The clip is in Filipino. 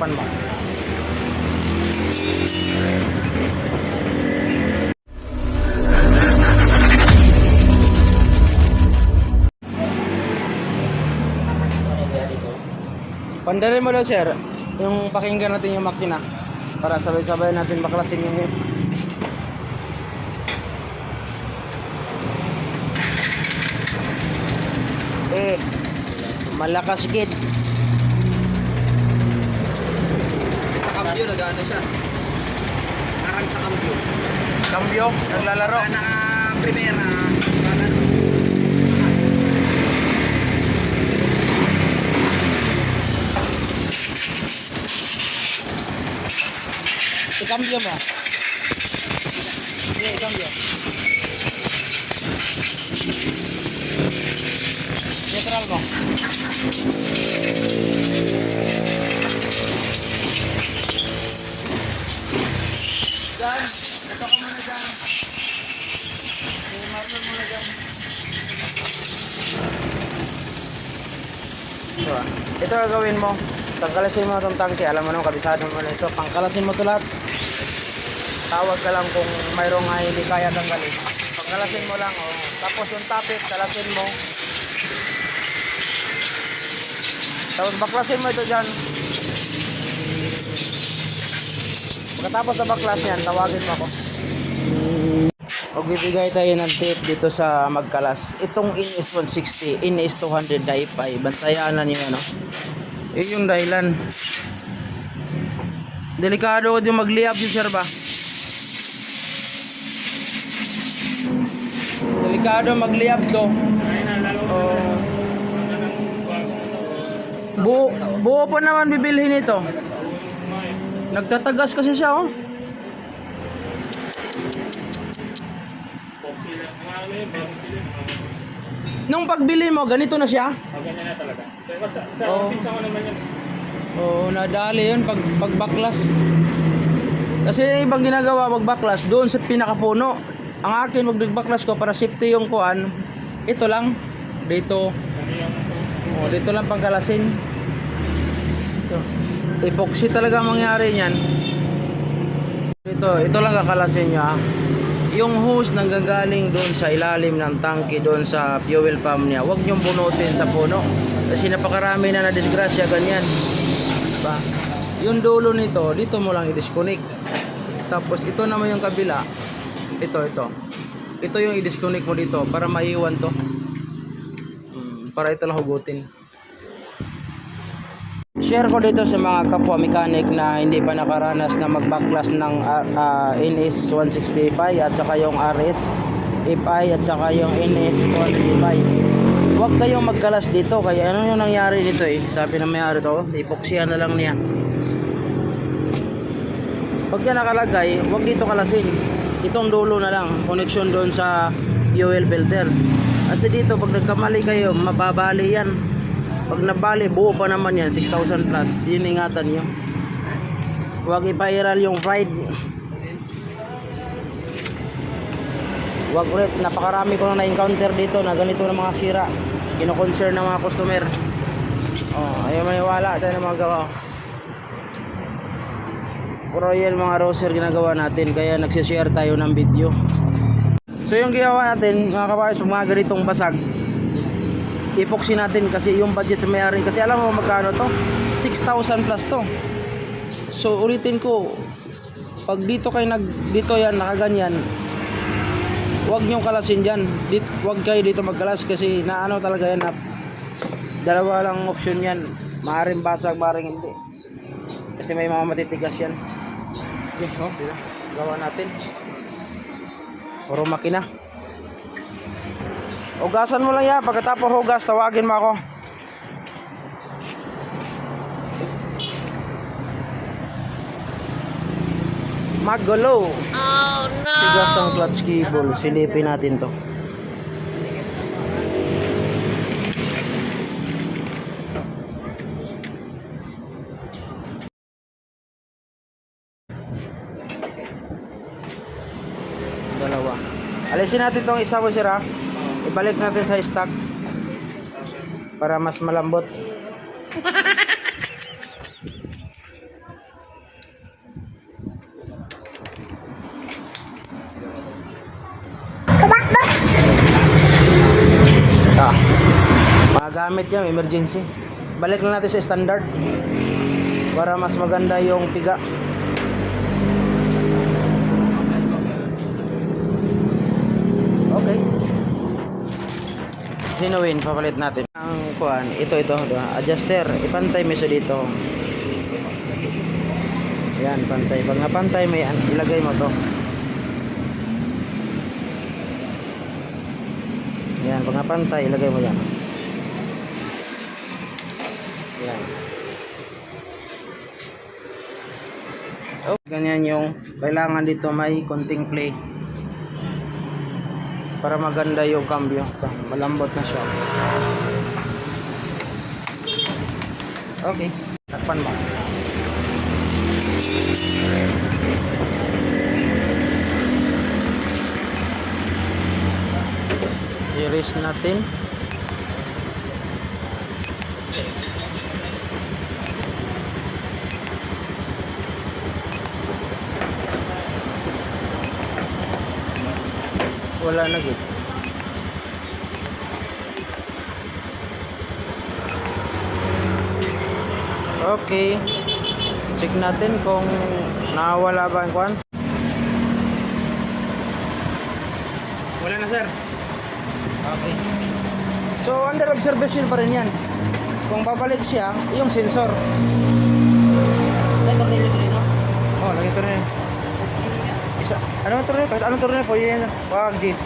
takpan mo. Pandalin mo daw sir, yung pakinggan natin yung makina para sabay-sabay natin baklasin yung Eh, malakas kid. Sa cambio, nag-ano siya. Parang sa cambio. Cambio, naglalaro. Na primera, parang I-cambio mo. Sige, i-cambio. Neutral mo. Dyan, ito ka muna dyan. Eh, Marlon muna dyan. Ito gagawin mo. Tangkalasin mo itong tangke. Alam mo naman, kabisado mo na ito. Pangkalasin mo ito lahat. Tawag ka lang kung mayroong nga hindi kaya tanggalin. Pangkalasin mo lang. Oh. Tapos yung tapit, kalasin mo. Tapos baklasin mo ito dyan. Pagkatapos sa baklas yan, tawagin mo ako. O bibigay tayo ng tip dito sa Magkalas. Itong Ines 160, Ines 200 Dai-Fi. Bantayan na niyo ano. Yun yung dahilan. Delikado yung magliab yung sir ba? Delikado magliab to. Oh. Buo, buo pa naman bibilhin ito. Nagtatagas kasi siya oh. Nung pagbili mo, ganito na siya? Ganyan na talaga. Pero sa, sa Oo. pizza ko naman yan. Oo, nadali yun pag, pag baklas. Kasi ibang ginagawa pag baklas, doon sa pinakapuno. Ang akin, wag nagbaklas ko para safety yung kuan. Ito lang. Dito. Ano yung Oh, dito lang pangkalasin. Ito. Epoxy talaga ang mangyari niyan. Ito, ito lang kakalasin niya. Yung hose nang gagaling doon sa ilalim ng tangke doon sa fuel pump niya, huwag niyong bunutin sa puno. Kasi napakarami na na disgrasya ganyan. Diba? Yung dulo nito, dito mo lang i-disconnect. Tapos ito naman yung kabila. Ito, ito. Ito yung i-disconnect mo dito para maiwan to. Mm, para ito lang hugutin. Share ko dito sa mga kapwa mechanic na hindi pa nakaranas na magbaklas ng uh, NS 165 at saka yung RS FI at saka yung NS 125. Huwag kayong magkalas dito kaya ano yung nangyari dito eh. Sabi ng mayari to, ipoksyan na lang niya. Pag yan nakalagay, huwag dito kalasin. Itong dulo na lang, connection doon sa fuel filter. Kasi dito pag nagkamali kayo, mababali yan. Pag nabali, buo pa naman yan, 6,000 plus. Yun ingatan nyo. Huwag ipa-viral yung fried. Huwag ulit, napakarami ko na na-encounter dito na ganito na mga sira. Kino-concern ng mga customer. Oh, ayaw maniwala, tayo na mga gawa. Puro yan mga roser ginagawa natin, kaya nagsishare tayo ng video. So yung ginawa natin, mga kapayos, pag mga ganitong basag, epoxy natin kasi yung budget sa may-ari. Kasi alam mo magkano to? 6,000 plus to. So ulitin ko pag dito kayo nag dito yan nakaganyan huwag nyo kalasin dyan. Dit, huwag kayo dito magkalas kasi naano talaga yan na dalawa lang option yan. Maaaring basag maaaring hindi. Kasi may mga matitigas yan. Okay, oh, gawa natin. Puro makina Hugasan mo lang yan. Pagkatapos hugas, tawagin mo ako. Magulo. Oh no! Tigas ang clutch cable. Silipin natin to. Dalawa. Alisin natin tong isa po sir ha. Ibalik natin sa stock para mas malambot. ah, magamit yan, emergency. Balik na natin sa standard para mas maganda yung piga. Sinuwin, papalit natin. Ang kuan, ito ito, diba? adjuster, ipantay mo dito. Yan, pantay. Pag napantay, may an- ilagay mo to. Yan, pag napantay, ilagay mo yan. Yan. Oh, ganyan yung kailangan dito may konting play para maganda yung cambio. Malambot na siya. Okay. Takpan ba i-raise natin wala na good. Okay. Check natin kung nawala ba yung kwan. Wala na sir. Okay. So under observation pa rin yan. Kung babalik siya yung sensor. May tornilyo dito. oh lagi ito rin isa anong tornilyo kahit anong tornilyo pwede yan wag jis